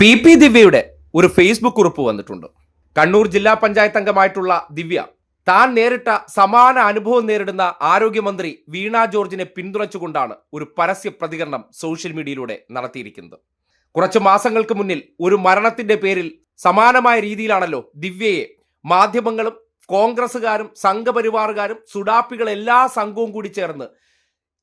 P P ദിവ്യയുടെ ഒരു Facebook കുറിപ്പ് വന്നിട്ടുണ്ട്. കണ്ണൂർ ജില്ലാ പഞ്ചായത്ത് അംഗമായിട്ടുള്ള ദിവ്യ താൻ നേരിട്ട സമാന അനുഭവം നേരിടുന്ന ആരോഗ്യമന്ത്രി വീണ ജോർജിനെ പിന്തുണച്ചുകൊണ്ടാണ് ഒരു പരസ്യ പ്രതികരണം സോഷ്യൽ മീഡിയയിലൂടെ നടത്തിയിരിക്കുന്നത്. കുറച്ച് മാസങ്ങൾക്ക് മുന്നിൽ ഒരു മരണത്തിന്റെ പേരിൽ സമാനമായ രീതിയിലാണല്ലോ ദിവ്യയെ മാധ്യമങ്ങളും കോൺഗ്രസുകാരും സംഘപരിവാറുകാരും സുഡാപ്പികൾ എല്ലാ സംഘവും കൂടി ചേർന്ന്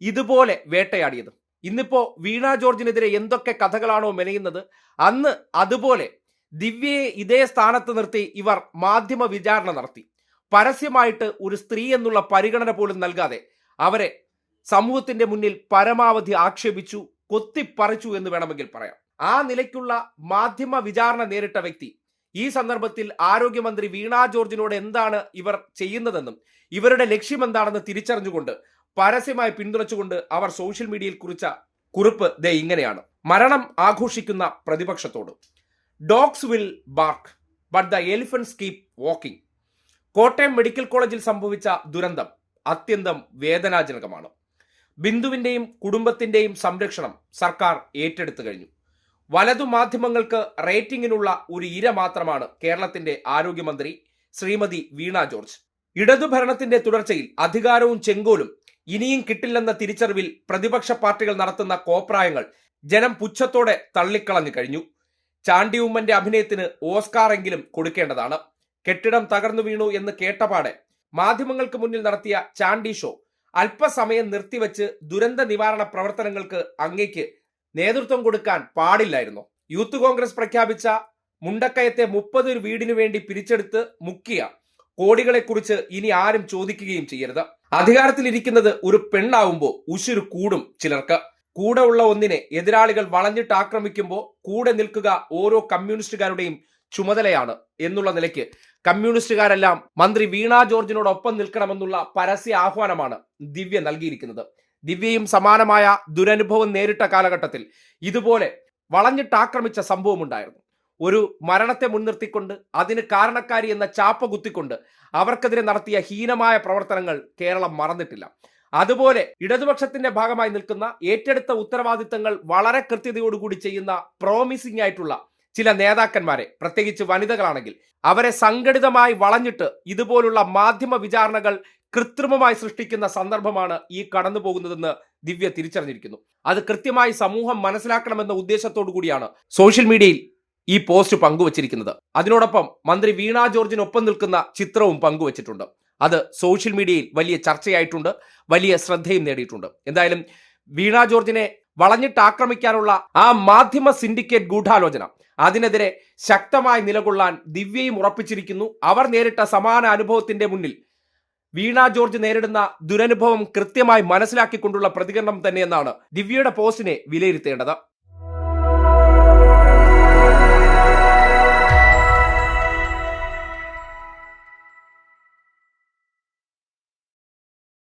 ഇതുപോലെ വേട്ടയാടിയത്. ഇന്നിപ്പോ വീണ ജോർജിനെതിരെ എന്തൊക്കെ കഥകളാണോ മെനയുന്നത് അന്ന് അതുപോലെ ദിവ്യയെ ഇതേ സ്ഥാനത്ത് നിർത്തി ഇവർ മാധ്യമ വിചാരണ നടത്തി. പരസ്യമായിട്ട് ഒരു സ്ത്രീ എന്നുള്ള പരിഗണന പോലും നൽകാതെ അവരെ സമൂഹത്തിന്റെ മുന്നിൽ പരമാവധി ആക്ഷേപിച്ചു കൊത്തിപ്പറിച്ചു എന്ന് വേണമെങ്കിൽ പറയാം. ആ നിലയ്ക്കുള്ള മാധ്യമ വിചാരണ നേരിട്ട വ്യക്തി ഈ സന്ദർഭത്തിൽ ആരോഗ്യമന്ത്രി വീണ ജോർജിനോട് എന്താണ് ഇവർ ചെയ്യുന്നതെന്നും ഇവരുടെ ലക്ഷ്യം എന്താണെന്ന് തിരിച്ചറിഞ്ഞുകൊണ്ട് പരസ്യമായി പിന്തുണച്ചുകൊണ്ട് അവർ സോഷ്യൽ മീഡിയയിൽ കുറിച്ച കുറിപ്പ് ദേ ഇങ്ങനെയാണ്. മരണം ആഘോഷിക്കുന്ന പ്രതിപക്ഷത്തോട്. Dogs will bark but the elephants keep walking Kottayam medical കോളേജിൽ സംഭവിച്ച ദുരന്തം അത്യന്തം വേദനാജനകമാണ്. ബിന്ദുവിന്റെയും കുടുംബത്തിന്റെയും സംരക്ഷണം സർക്കാർ ഏറ്റെടുത്തു കഴിഞ്ഞു. വലതു മാധ്യമങ്ങൾക്ക് റേറ്റിംഗിനുള്ള ഒരു ഇര മാത്രമാണ് കേരളത്തിന്റെ ആരോഗ്യമന്ത്രി ശ്രീമതി വീണ ജോർജ്. ഇടതു ഭരണത്തിന്റെ തുടർച്ചയിൽ അധികാരവും ചെങ്കോലും ഇനിയും കിട്ടില്ലെന്ന തിരിച്ചറിവിൽ പ്രതിപക്ഷ പാർട്ടികൾ നടത്തുന്ന കോപ്രായങ്ങൾ ജനം പുച്ഛത്തോടെ തള്ളിക്കളഞ്ഞു കഴിഞ്ഞു. ചാണ്ടി ഉമ്മന്റെ അഭിനയത്തിന് ഓസ്കാർ എങ്കിലും കൊടുക്കേണ്ടതാണ്. കെട്ടിടം തകർന്നു വീണു എന്ന് കേട്ടപാടെ മാധ്യമങ്ങൾക്ക് മുന്നിൽ നടത്തിയ ചാണ്ടി ഷോ അല്പസമയം നിർത്തിവെച്ച് ദുരന്ത നിവാരണ പ്രവർത്തനങ്ങൾക്ക് അങ്ങേക്ക് നേതൃത്വം കൊടുക്കാൻ പാടില്ലായിരുന്നു. യൂത്ത് കോൺഗ്രസ് പ്രഖ്യാപിച്ച മുണ്ടക്കയത്തെ മുപ്പത് വീടിനു വേണ്ടി പിരിച്ചെടുത്ത് മുക്കിയ കോടികളെക്കുറിച്ച് ഇനി ആരും ചോദിക്കുകയും ചെയ്യരുത്. അധികാരത്തിലിരിക്കുന്നത് ഒരു പെണ്ണാവുമ്പോൾ ഉശുരു കൂടും ചിലർക്ക്. കൂടെ ഉള്ള ഒന്നിനെ എതിരാളികൾ വളഞ്ഞിട്ട് ആക്രമിക്കുമ്പോൾ കൂടെ നിൽക്കുക ഓരോ കമ്മ്യൂണിസ്റ്റുകാരുടെയും ചുമതലയാണ് എന്നുള്ള നിലയ്ക്ക് കമ്മ്യൂണിസ്റ്റുകാരെല്ലാം മന്ത്രി വീണ ജോർജിനോടൊപ്പം നിൽക്കണമെന്നുള്ള പരസ്യ ആഹ്വാനമാണ് ദിവ്യ നൽകിയിരിക്കുന്നത്. ദിവ്യയും സമാനമായ ദുരനുഭവം നേരിട്ട കാലഘട്ടത്തിൽ ഇതുപോലെ വളഞ്ഞിട്ട് ആക്രമിച്ച സംഭവമുണ്ടായിരുന്നു. ഒരു മരണത്തെ മുൻനിർത്തിക്കൊണ്ട് അതിന് കാരണക്കാരി എന്ന ചാപ്പ കുത്തിക്കൊണ്ട് അവർക്കെതിരെ നടത്തിയ ഹീനമായ പ്രവർത്തനങ്ങൾ കേരളം മറന്നിട്ടില്ല. അതുപോലെ ഇടതുപക്ഷത്തിന്റെ ഭാഗമായി നിൽക്കുന്ന ഏറ്റെടുത്ത ഉത്തരവാദിത്തങ്ങൾ വളരെ കൃത്യതയോടുകൂടി ചെയ്യുന്ന പ്രോമിസിംഗ് ആയിട്ടുള്ള ചില നേതാക്കന്മാരെ പ്രത്യേകിച്ച് വനിതകളാണെങ്കിൽ അവരെ സംഘടിതമായി വളഞ്ഞിട്ട് ഇതുപോലുള്ള മാധ്യമ വിചാരണകൾ കൃത്രിമമായി സൃഷ്ടിക്കുന്ന സന്ദർഭമാണ് ഈ കടന്നു പോകുന്നതെന്ന് ദിവ്യ തിരിച്ചറിഞ്ഞിരിക്കുന്നു. അത് കൃത്യമായി സമൂഹം മനസ്സിലാക്കണമെന്ന ഉദ്ദേശത്തോടു കൂടിയാണ് സോഷ്യൽ മീഡിയയിൽ ഈ പോസ്റ്റ് പങ്കുവച്ചിരിക്കുന്നത്. അതിനോടൊപ്പം മന്ത്രി വീണ ജോർജിനൊപ്പം നിൽക്കുന്ന ചിത്രവും പങ്കുവച്ചിട്ടുണ്ട്. അത് സോഷ്യൽ മീഡിയയിൽ വലിയ ചർച്ചയായിട്ടുണ്ട്. വലിയ ശ്രദ്ധയും നേടിയിട്ടുണ്ട്. എന്തായാലും വീണ ജോർജിനെ വളഞ്ഞിട്ട് ആക്രമിക്കാനുള്ള ആ മാധ്യമ സിൻഡിക്കേറ്റ് ഗൂഢാലോചന അതിനെതിരെ ശക്തമായി നിലകൊള്ളാൻ ദിവ്യയും ഉറപ്പിച്ചിരിക്കുന്നു. അവർ നേരിട്ട സമാന അനുഭവത്തിന്റെ മുന്നിൽ വീണ ജോർജ് നേരിടുന്ന ദുരനുഭവം കൃത്യമായി മനസ്സിലാക്കിക്കൊണ്ടുള്ള പ്രതികരണം തന്നെയെന്നാണ് ദിവ്യയുടെ പോസ്റ്റിനെ വിലയിരുത്തേണ്ടത്.